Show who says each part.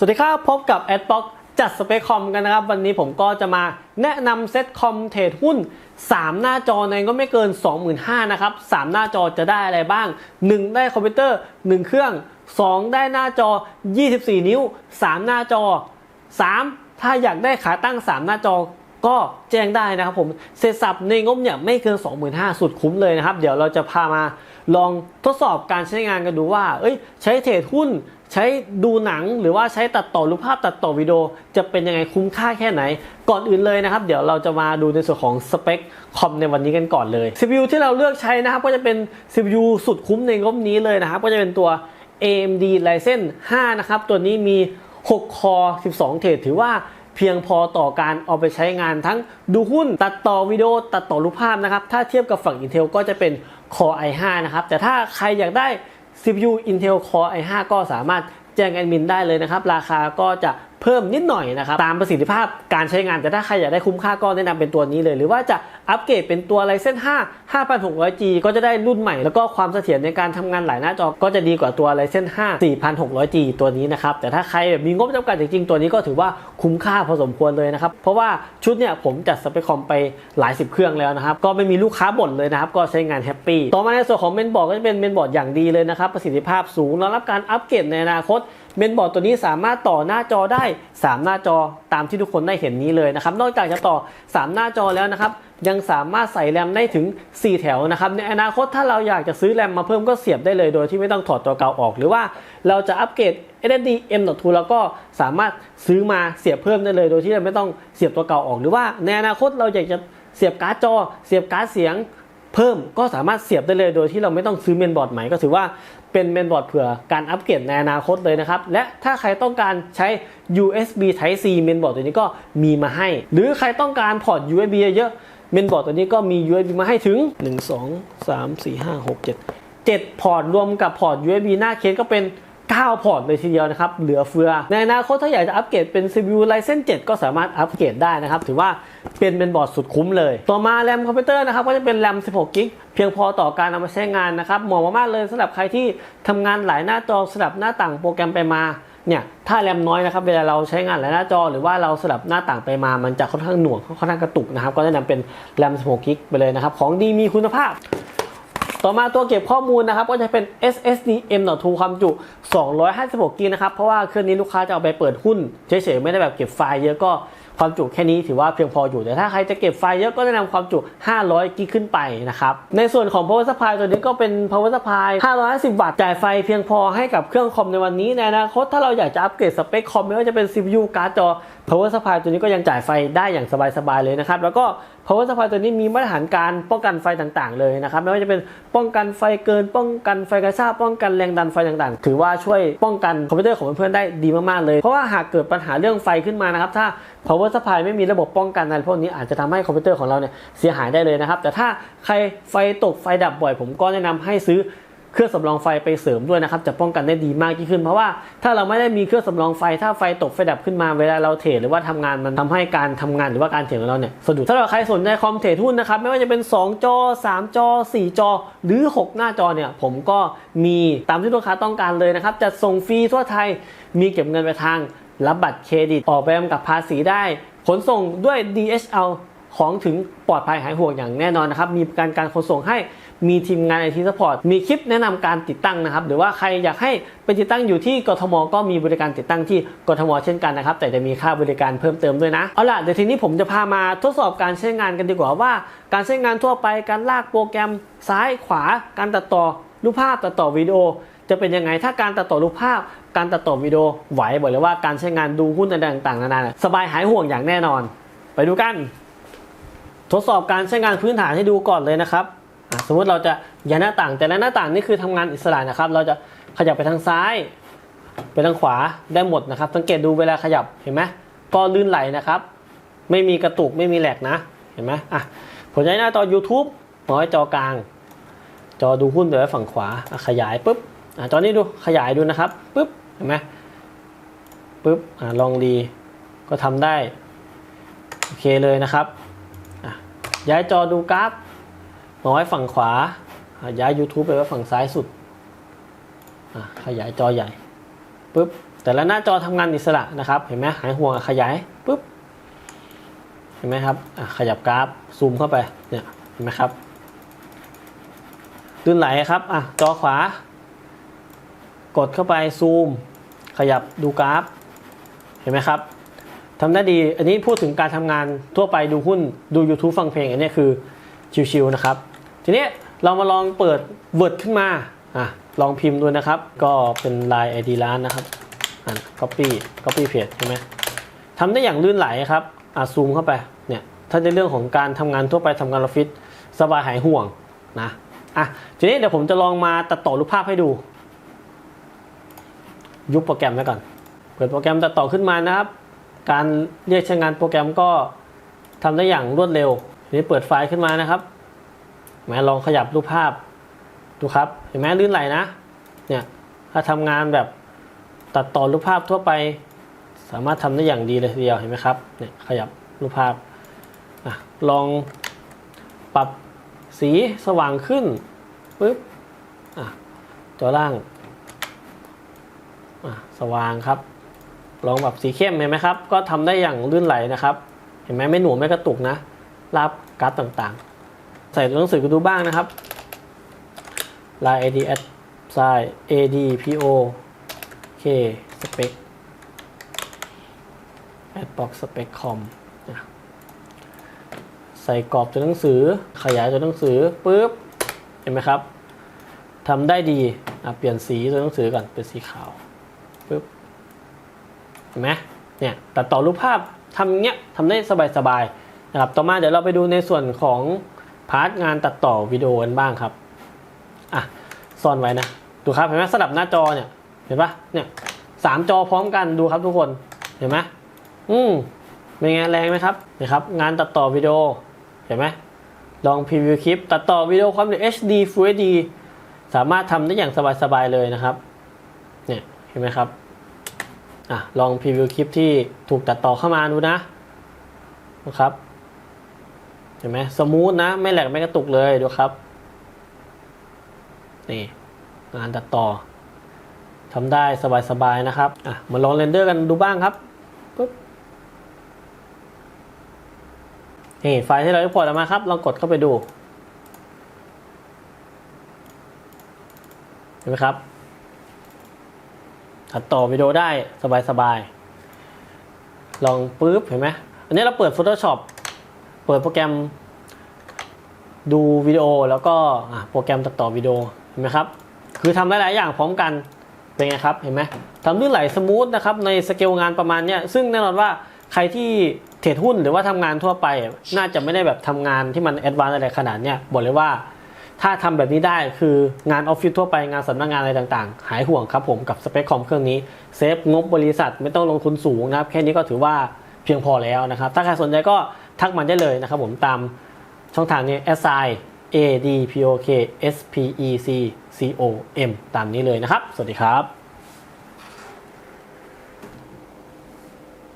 Speaker 1: สวัสดีครับ พบกับ a d b o c k จัดสเปคคอมกันนะครับ วันนี้ผมก็จะมาแนะนำเซ็ตคอมเทรดหุ้น 3 หน้าจอในก็ไม่เกิน 25,000นะครับ 3 หน้าจอจะได้อะไรบ้าง 1 ได้คอมพิวเตอร์ 1 เครื่อง 2 ได้หน้าจอ 24 นิ้ว 3 หน้าจอ 3 ถ้าอยากได้ขาตั้ง 3 หน้าจอก็แจ้งได้นะครับผมเสร็จสับในงบเนี่ยไม่เกิน 25,000สุดคุ้มเลยนะครับ เดี๋ยวเราจะพามาลองทดสอบการใช้งานกันดูว่า เอ้ย ใช้เทรดหุ้น ใช้ดูหนังหรือว่าใช้ตัดต่อรูปภาพตัดต่อวิดีโอจะเป็นยังไงคุ้มค่าแค่ไหน ก่อนอื่นเลยนะครับ เดี๋ยวเราจะมาดูในส่วนของสเปคคอมในวันนี้กันก่อนเลย CPU ที่เราเลือกใช้นะครับ ก็จะเป็น CPU สุดคุ้มในงบนี้เลยนะครับ ก็จะเป็นตัว AMD Ryzen 5 นะครับ ตัวนี้มี 6 คอ 12 เทรดถือว่าเพียงพอต่อการเอาไปใช้งานทั้งดูหุ้น ตัดต่อวิดีโอ ตัดต่อรูปภาพนะครับ ถ้าเทียบกับฝั่ง Intel ก็จะเป็น Core i5 นะครับ แต่ถ้าใครอยากได้ CPU Intel Core i5 ก็สามารถแจ้งแอดมินได้เลยนะครับ ราคาก็จะ เพิ่มนิดหน่อยนะครับตามประสิทธิภาพการใช้งานแต่ถ้าใครอยากได้คุ้มค่าก็แนะนำเป็นตัวนี้เลย หรือว่าจะอัปเกรดเป็นตัว Ryzen 5 5600G ก็จะได้รุ่นใหม่แล้วก็ความเสถียรในการทำงานหลายหน้าจอก็จะดีกว่าตัว Ryzen 5 4600G ตัวนี้นะครับแต่ถ้าใครแบบมีงบจำกัดจริงๆ ตัวนี้ก็ถือว่าคุ้มค่าพอสมควรเลยนะครับเพราะว่าชุดเนี่ยผมจัดสเปคคอมไปหลายสิบเครื่องแล้วนะครับก็ไม่มีลูกค้าบ่นเลยนะครับก็ใช้งานแฮปปี้ต่อมาในส่วนของเมนบอร์ดก็จะเป็นเมนบอร์ดอย่างดีเลยนะครับประสิทธิภาพสูงรองรับการอัปเกรดในอนาคต เมนบอร์ดตัวนี้สามารถต่อหน้าจอได้ 3 หน้าจอตามที่ทุกคนได้เห็นนี้เลยนะครับ นอกจากจะต่อ 3 หน้าจอแล้วนะครับ ยังสามารถใส่แรมได้ถึง 4 แถวนะครับ ในอนาคตถ้าเราอยากจะซื้อแรมมาเพิ่มก็เสียบได้เลยโดยที่ไม่ต้องถอดตัวเก่าออก หรือว่าเราจะอัปเกรด SSD M.2 แล้วก็สามารถซื้อมาเสียบเพิ่มได้เลย โดยที่เราไม่ต้องเสียบตัวเก่าออก หรือว่าในอนาคตเราอยากจะเสียบการ์ดจอ เสียบการ์ดเสียง เพิ่มก็สามารถเสียบได้เลยโดยที่เราไม่ต้องซื้อเมนบอร์ดใหม่ก็ถือว่าเป็นเมนบอร์ดเผื่อการอัปเกรดในอนาคตเลยนะครับ และถ้าใครต้องการใช้ USB Type C เมนบอร์ดตัวนี้ก็มีมาให้ หรือใครต้องการพอร์ต USB เยอะเมนบอร์ดตัวนี้ก็มี USB มาให้ถึง 1 2 3 4 5 6 7 7 พอร์ตรวมกับพอร์ต USB หน้าเคสก็เป็น 9 พอร์ตเลยทีเดียวนะครับ เหลือเฟือ ในอนาคตถ้าอยากจะอัปเกรดเป็น CPU Ryzen 7 ก็สามารถอัปเกรดได้นะครับ ถือว่าเป็นเป็นบอร์ดสุดคุ้มเลย ต่อมาแรมคอมพิวเตอร์นะครับ ก็จะเป็นแรม 16 กิกเพียงพอต่อการนำมาใช้งานนะครับ เหมาะมากๆเลยสำหรับใครที่ทำงานหลายหน้าจอสลับหน้าต่างโปรแกรมไปมาเนี่ยถ้าแรมน้อยนะครับเวลาเราใช้งานหลายหน้าจอหรือว่าเราสลับหน้าต่างไปมามันจะค่อนข้างหน่วงค่อนข้างกระตุกนะครับ ก็แนะนำเป็นแรม16กิกไปเลยนะครับ ของดีมีคุณภาพ ต่อมาตัวเก็บข้อมูลนะครับก็จะเป็น SSD M.2 ความจุ 256กิกนะครับ เพราะว่าเครื่องนี้ลูกค้าจะเอาไปเปิดหุ้นเฉยๆไม่ได้แบบเก็บไฟล์เยอะก็ความจุแค่นี้ถือว่าเพียงพออยู่ แต่ถ้าใครจะเก็บไฟล์เยอะก็แนะนำความจุ 500 กิกขึ้นไปนะครับ ในส่วนของ power supply ตัวนี้ก็เป็น power supply 550 วัตต์จ่ายไฟเพียงพอให้กับเครื่องคอมในวันนี้ในอนาคตถ้าเราอยากจะอัปเกรดสเปคคอมไม่ว่าจะเป็น CPU การ์ดจอ power supply ตัวนี้ก็ยังจ่ายไฟได้อย่างสบายๆเลยนะครับ แล้วก็ power supply ตัวนี้มีมาตรฐานการป้องกันไฟต่างๆ เลยนะครับไม่ว่าจะเป็นป้องกันไฟเกิน ป้องกันไฟกระชากป้องกันแรงดันไฟต่างๆ ถือว่าช่วยป้องกันคอมพิวเตอร์ของเพื่อนๆได้ดีมากๆเลย เพราะว่าหากเกิดปัญหาเรื่องไฟขึ้นมานะครับถ้า power supply ไม่มีระบบป้องกันอะไรพวกนี้อาจจะทำให้คอมพิวเตอร์ของเราเนี่ยเสียหายได้เลยนะครับแต่ถ้าใครไฟตกไฟดับบ่อยผมก็แนะนำให้ซื้อ เครื่องสำรองไฟไปเสริมด้วยนะครับจะป้องกันได้ดีมากยิ่งขึ้น เพราะว่าถ้าเราไม่ได้มีเครื่องสำรองไฟถ้าไฟตกไฟดับขึ้นมาเวลาเราเทรดหรือว่าทำงานมันทำให้การทำงานหรือว่าการเทรดของเราเนี่ยสะดุดถ้าเราใครสนใจคอมเทรดหุ้นนะครับไม่ว่าจะเป็น 2 จอ 3 จอ 4 จอ หรือ 6 หน้าจอเนี่ยผมก็มีตามที่ลูกค้าต้องการเลยนะครับจะส่งฟรีทั่วไทยมีเก็บเงินไปทาง รับบัตรเครดิตออกใบกำกับภาษีได้ ขนส่งด้วย DHL ของถึงปลอดภัยหายห่วงอย่างแน่นอนนะครับมีการการขนส่งให้ มีทีมงานไอทีสปอร์ตมีคลิปแนะนำการติดตั้งนะครับ หรือว่าใครอยากให้ไปติดตั้งอยู่ที่กทม ก็มีบริการติดตั้งที่กทม เช่นกันนะครับ แต่จะมีค่าบริการเพิ่มเติมด้วยนะ เอาล่ะเดี๋ยวทีนี้ผมจะพามาทดสอบการใช้งานกันดีกว่าว่า การใช้งานทั่วไปการลากโปรแกรมซ้ายขวา การตัดต่อรูปภาพตัดต่อวิดีโอจะเป็นยังไงถ้าการตัดต่อรูปภาพ การตัดต่อวิดีโอไหวบอกเลยว่าการใช้งานดูหุ้นต่างๆนานาสบายหายห่วงอย่างแน่นอน ไปดูกัน ทดสอบการใช้งานพื้นฐานให้ดูก่อนเลยนะครับ สมมติเราจะย้ายหน้าต่าง แต่ละหน้าต่างนี่คือทำงานอิสระนะครับ เราจะขยับไปทางซ้าย ไปทางขวาได้หมดนะครับ สังเกตดูเวลาขยับเห็นไหมก็ลื่นไหลนะครับ ไม่มีกระตุกไม่มีแหลกนะเห็นไหมอะผมจะให้หน้าจอ YouTube เอาไว้จอกลาง จอดูหุ้นไปไว้ฝั่งขวาขยายปุ๊บอะจอนี้ดูขยายดูนะครับปุ๊บเห็นไหมปุ๊บอะลองดีก็ทำได้โอเคเลยนะครับย้ายจอดูกราฟ มาไว้ฝั่งขวา ย้าย YouTube ไปไว้ฝั่งซ้ายสุด ขยายจอใหญ่ปุ๊บแต่ละหน้าจอทำงานอิสระนะครับ เห็นไหมหายห่วงขยายปุ๊บเห็นไหมครับขยับกราฟซูมเข้าไปเนี่ยเห็นไหมครับลื่นไหลครับอะจอขวา กดเข้าไปซูม ขยับดูกราฟ เห็นไหมครับทำได้ดี อันนี้พูดถึงการทำงานทั่วไปดูหุ้นดู YouTube ฟังเพลงอันนี้คือชิวๆนะครับ ทีนี้เรามาลองเปิด Word ขึ้นมาอะลองพิมพ์ดูนะครับ ก็เป็น Line ID ร้านนะครับอะ copy copy paste ใช่ไหมทำได้อย่างลื่นไหลครับอะซูมเข้าไปเนี่ยถ้าในเรื่องของการทำงานทั่วไปทำงานออฟฟิศสบายหายห่วงนะอะทีนี้เดี๋ยวผมจะลองมาตัดต่อรูปภาพให้ดู ยุบโปรแกรมไว้ก่อน เปิดโปรแกรมตัดต่อขึ้นมานะครับ การเรียกใช้งานโปรแกรมก็ทำได้อย่างรวดเร็วทีนี้เปิดไฟล์ขึ้นมานะครับ แม้ลองขยับรูปภาพดูครับเห็นไหมลื่นไหลนะเนี่ยถ้าทำงานแบบตัดต่อรูปภาพทั่วไป สามารถทำได้อย่างดีเลยทีเดียวเห็นไหมครับเนี่ยขยับรูปภาพอะลองปรับสีสว่างขึ้นปึ๊บอะตัวล่างอะสว่างครับ ลองแบบสีเข้มเห็นไหมครับ ก็ทำได้อย่างลื่นไหลนะครับ เห็นไหมไม่หน่วงไม่กระตุกนะรับการ์ดต่างๆ ใส่ตัวหนังสือกันดูบ้างนะครับ line ad at sign ad po k spec at box spec com ใส่กรอบตัวหนังสือขยายตัวหนังสือปุ๊บ เห็นไหมครับทำได้ดีเปลี่ยนสีตัวหนังสือก่อนเป็นสีขาวปึ๊บเห็นไหมเนี่ยตัดต่อรูปภาพทำเงี้ยทำได้สบายๆนะครับต่อมาเดี๋ยวเราไปดูในส่วนของ พาร์ทงานตัดต่อวิดีโอกันบ้างครับอะซ่อนไว้นะ ดูครับเห็นไหมสลับหน้าจอเนี่ยเห็นปะเนี่ยสามจอพร้อมกันดูครับทุกคนเห็นไหมอืมเป็นไงแรงไหมครับนี่ครับ งานตัดต่อวิดีโอเห็นไหมลองพรีวิวคลิป ตัดต่อวิดีโอความละเอียด HD Full HD สามารถทำได้อย่างสบายๆเลยนะครับเนี่ยเห็นไหมครับอะลองพรีวิวคลิปที่ถูกตัดต่อเข้ามาดูนะนะครับ เห็นไหมสมูทนะ ไม่แหลกไม่กระตุกเลยดูครับ นี่งานตัดต่อทำได้สบายๆนะครับอะมาลองเรนเดอร์กันดูบ้างครับปุ๊บนี่ไฟล์ที่เราได้พอร์ตออกมาครับ ลองกดเข้าไปดู เห็นไหมครับ ตัดต่อวิดีโอได้สบายๆลองปุ๊บเห็นไหมอันนี้เราเปิด Photoshop เปิดโปรแกรมดูวิดีโอแล้วก็โปรแกรมตัดต่อวิดีโอเห็นไหมครับ คือทำหลาย ๆ อย่างพร้อมกันเป็นไงครับเห็นไหมทำลื่นไหลสมูทนะครับในสเกลงานประมาณเนี้ยซึ่งแน่นอนว่าใครที่เทรดหุ้นหรือว่าทำงานทั่วไป น่าจะไม่ได้แบบทำงานที่มันแอดวานซ์อะไรขนาดเนี้ยบอกเลยว่า ถ้าทำแบบนี้ได้คืองานออฟฟิศทั่วไปงานสำนักงานอะไรต่างๆ หายห่วงครับผมกับสเปคคอมเครื่องนี้เซฟงบบริษัทไม่ต้องลงทุนสูงนะครับแค่นี้ก็ถือว่าเพียงพอแล้วนะครับ ถ้าใครสนใจก็ ทักมันได้เลยนะครับผมตามช่องทางนี้ s i a d p o k s p e c c o m ตามนี้เลยนะครับ สวัสดีครับ